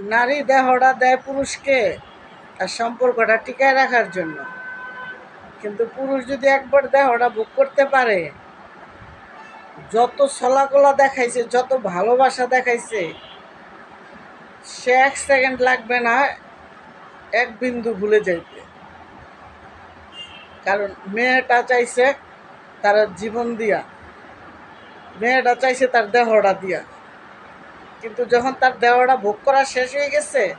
নারী দেহটা দেয় পুরুষকে তার সম্পর্কটা টিকায় রাখার জন্য। কিন্তু পুরুষ যদি একবার দেহটা ভোগ করতে পারে, যত ছলাকলা দেখাইছে, যত ভালোবাসা দেখাইছে, সে এক সেকেন্ড লাগবে না, এক বিন্দু ভুলে যাইতে। কারণ মেয়েটা চাইছে তার জীবন দিয়া, মেয়েটা চাইছে তার দেহটা দিয়া। কিন্তু যখন তার দেওয়াটা ভোগ করা শেষ হয়ে গেছে,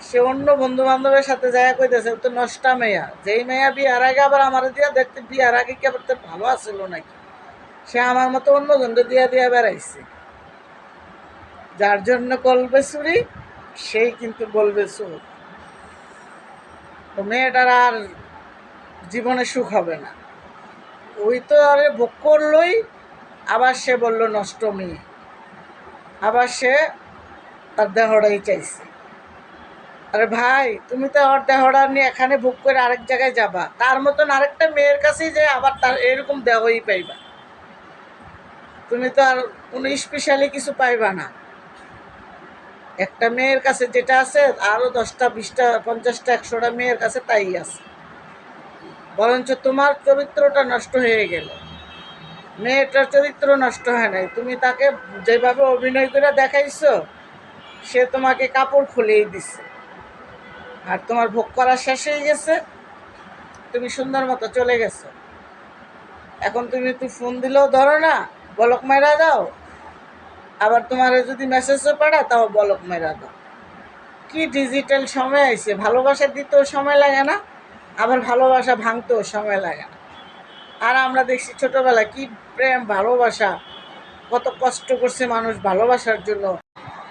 সে অন্য বন্ধু বান্ধবের সাথে যায় কইতেছে, "ও তো নষ্টা মেয়া। যেই মেয়া বিয়ার আগে আবার আমার দিয়া দেখতে, বিয়ার আগে কি আবার ভালো আসছিল নাকি? সে আমার মতো অন্য জনকে দিয়া দিয়া বেড়াইছে। যার জন্য কলবে চুরি, সেই কিন্তু বলবে চোর। তো মেয়েটার আর জীবনে সুখ হবে না। ওই তো আরে ভোগ করলোই, আবার সে বলল, নষ্ট মেয়ে। আবার সে তার দেহটাই চাইছে। আরে ভাই, তুমি তো ওর দেহটা নিয়ে এখানে বুক করে আরেক জায়গায় যাবা। তার মতন আরেকটা মেয়ের কাছেই যে আবার তার এরকম দেহই পাইবা। তুমি তো আর কোনো স্পেশালি কিছু পাইবা না। একটা মেয়ের কাছে যেটা আছে আরও দশটা, বিশটা, পঞ্চাশটা, একশোটা মেয়ের কাছে তাই আছে। বরঞ্চ তোমার চরিত্রটা নষ্ট হয়ে গেল। মেয়েটার চরিত্র নষ্ট হয় নাই। তুমি তাকে যেভাবে অভিনয় করে দেখাইছো, সে তোমাকে কাপড় খুলেই দিছে। আর তোমার ভোগ করা শেষ হয়ে গেছে, তুমি সুন্দর মতো চলে গেছো। এখন তুমি তুই ফোন দিলেও ধরো না, বলক মেরা দাও। আবার তোমার যদি মেসেজও পাঠা তাও বলক মেরা দাও। কি ডিজিটাল সময় আইছে? ভালোবাসা দিতেও সময় লাগে না, আবার ভালোবাসা ভাঙতেও সময় লাগে না। আর আমরা দেখছি ছোটবেলায় কি প্রেম, ভালোবাসা, কত কষ্ট করছে মানুষ ভালোবাসার জন্য।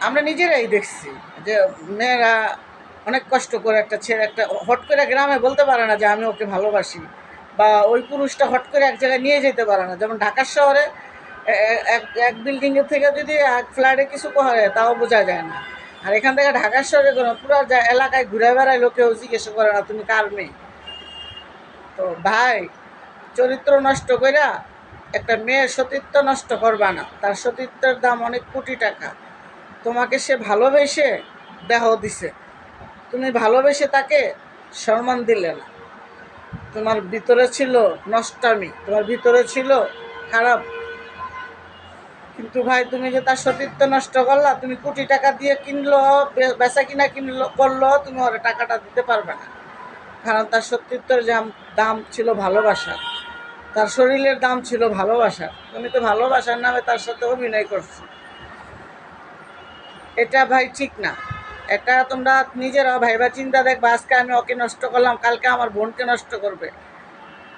আমরা নিজেরাই দেখছি যে মেয়েরা অনেক কষ্ট করে একটা ছেলে একটা হট করে গ্রামে বলতে পারে না যে আমি ওকে ভালোবাসি বা ওই পুরুষটা হট করে এক জায়গায় নিয়ে যেতে পারে না। যেমন ঢাকার শহরে এক এক বিল্ডিংয়ের থেকে যদি এক ফ্ল্যাটে কিছু করে তাও বোঝা যায় না। আর এখান থেকে ঢাকার শহরে কোনো পুরো এলাকায় ঘুরে বেড়ায় লোকেও জিজ্ঞেস করে না, তুমি কার মেয়ে? তো ভাই চরিত্র নষ্ট কইরা একটা মেয়ের সতীত্ব নষ্ট করবা না। তার সতীত্বের দাম অনেক কোটি টাকা। তোমাকে সে ভালোবেসে দেহ দিছে। তুমি ভালোবেসে তাকে সম্মান দিলে না। তোমার ভিতরে ছিল নষ্টামি, তোমার ভিতরে ছিল খারাপ। কিন্তু ভাই, তুমি যে তার সতীত্ব নষ্ট করলা, তুমি কোটি টাকা দিয়ে কিনলো বেচা কিনা কিনলো, করল, তুমি ওর টাকাটা দিতে পারবে না। কারণ তার সতীত্বের দাম ছিল ভালোবাসা তার শরীরের দাম ছিল ভালোবাসা তুমি তো ভালোবাসার নামে তার সাথে অভিনয় করছ। এটা ভাই ঠিক না। এটা তোমরা নিজেরা ভাইবা চিন্তা দেখবা, আজকে আমি ওকে নষ্ট করলাম, কালকে আমার বোনকে নষ্ট করবে।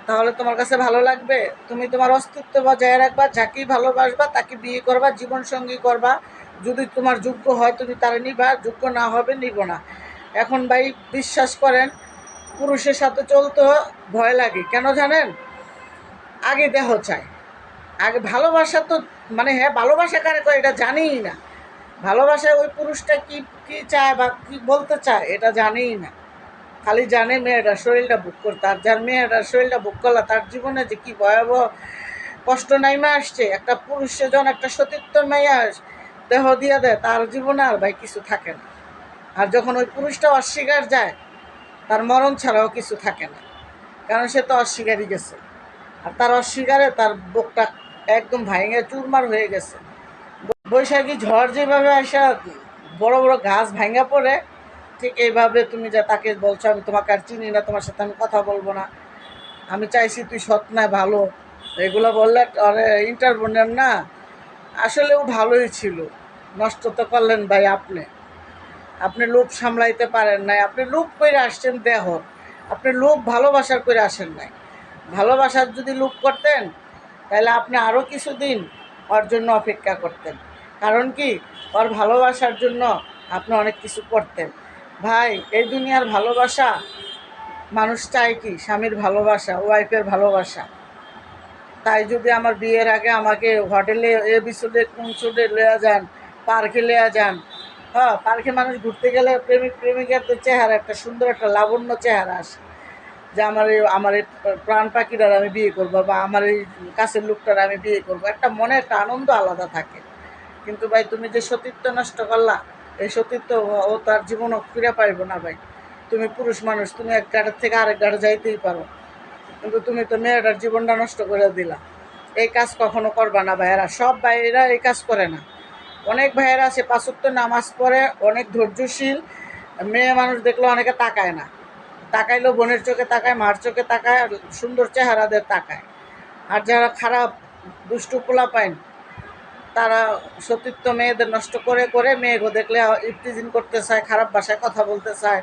তাহলে তোমার কাছে ভালো লাগবে? তুমি তোমার অস্তিত্ব বজায় রাখবা যাকেই ভালোবাসবা, তাকে বিয়ে করবা জীবন সঙ্গী করবা। যদি তোমার যোগ্য হয়, তুমি তারা নিবা, যোগ্য না হবে, নিব না। এখন ভাই, বিশ্বাস করেন, পুরুষের সাথে চলতে ভয় লাগে। কেন জানেন? আগে দেহ চায় আগে ভালোবাসা তো মানে হ্যাঁ ভালোবাসা কারে কয় এটা জানিই না। ভালোবাসায় ওই পুরুষটা কি কি চায় বা কি বলতে চায় এটা জানেই না। খালি জানে মেয়েটা শরীরটা বুক করতে আর যার মেয়েটা শরীরটা বুক করলা, তার জীবনে যে কি ভয়াবহ কষ্ট নাইমা আসছে, একটা পুরুষে যখন একটা সতীত্ব মেয়ে দেহ দিয়ে দেয়, তার জীবনে আর ভাই কিছু থাকে না। আর যখন ওই পুরুষটা অস্বীকার যায়, তার মরণ ছাড়াও কিছু থাকে না। কারণ সে তো অস্বীকারই গেছে। আর তার অস্বীকারে তার বুকটা একদম ভাঙে, চুরমার হয়ে গেছে। বৈশাখী ঝড় যেভাবে আসা, বড় বড় গাছ ভাঙা পড়ে, ঠিক এইভাবে তুমি যা তাকে বলছো, আমি তোমাকে আর চিনি না, তোমার সাথে আমি কথা বলব না। আমি চাইছি তুই সৎ না ভালো। এগুলো বললে ইন্টারভিউ না আসলে ও ভালোই ছিল। নষ্ট তো করলেন ভাই আপনি। আপনি লোভ সামলাইতে পারেন নাই। আপনি লোভ করে আসছেন দেহ। আপনি লোভ ভালোবাসার করে আসেন নাই। ভালোবাসার যদি লোভ করতেন, তাহলে আপনি আরও কিছুদিন ওর জন্য অপেক্ষা করতেন। কারণ কি? ওর ভালোবাসার জন্য আপনি অনেক কিছু করতেন। ভাই, এই দুনিয়ার ভালোবাসা মানুষ চায় কি? স্বামীর ভালোবাসা ওয়াইফের ভালোবাসা। তাই যদি আমার বিয়ের আগে আমাকে হোটেলে, এ বিচুডে কোন চুডে লয়া যান, পার্কে লয়া যান হ্যাঁ পার্কে মানুষ ঘুরতে গেলে প্রেমিক প্রেমিকাদের চেহারা, একটা সুন্দর, একটা লাবণ্য চেহারা আসে। যে আমার এই আমার এই প্রাণ পাখিটার আমি বিয়ে করব বা আমার এই কাছের লোকটার আমি বিয়ে করব। একটা মনে, একটা আনন্দ আলাদা থাকে। কিন্তু ভাই, তুমি যে সতীত্ব নষ্ট করলা, এই সতীত্ব ও- তার জীবনও ফিরে পাইব না ভাই। তুমি পুরুষ মানুষ, তুমি এক গাড়ির থেকে আরেক গাড়ি যাইতেই পারো। কিন্তু তুমি তো মেয়েটার জীবনটা নষ্ট করে দিলা। এই কাজ কখনো করবা না ভাইয়েরা। সব ভাইয়েরা এই কাজ করে না। অনেক ভাইয়েরা আছে, পাঁচত্ব নামাজ পড়ে, অনেক ধৈর্যশীল। মেয়ে মানুষ দেখলে অনেকে তাকায় না। তাকাইলেও বোনের চোখে তাকায়, মার চোখে তাকায়, আর সুন্দর চেহারাদের তাকায়। আর যারা খারাপ, দুষ্টু পোলা পাইন তারা সতীত্ব মেয়েদের নষ্ট করে করে মেয়েকে দেখলে ইফতিজিন করতে চায়, খারাপ ভাষায় কথা বলতে চায়,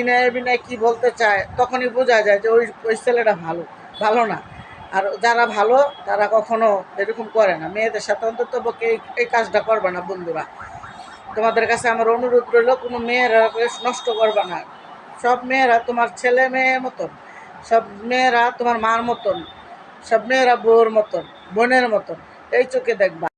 ইনায় বিনায় কী বলতে চায়, তখনই বোঝা যায় যে ওই ওই ছেলেটা ভালো ভালো না। আর যারা ভালো, তারা কখনো এরকম করে না। মেয়েদের সাথে অন্তত পক্ষে এই কাজটা করবে না বন্ধুরা। তোমাদের কাছে আমার অনুরোধ রইল, কোনো মেয়েরা নষ্ট করবে না। সব মেয়েরা তোমার ছেলে মেয়ের মতন, সব মেয়েরা তোমার মার মতন, সব মেয়েরা বউর মতন, বোনের মতন, এই চোখে দেখবা।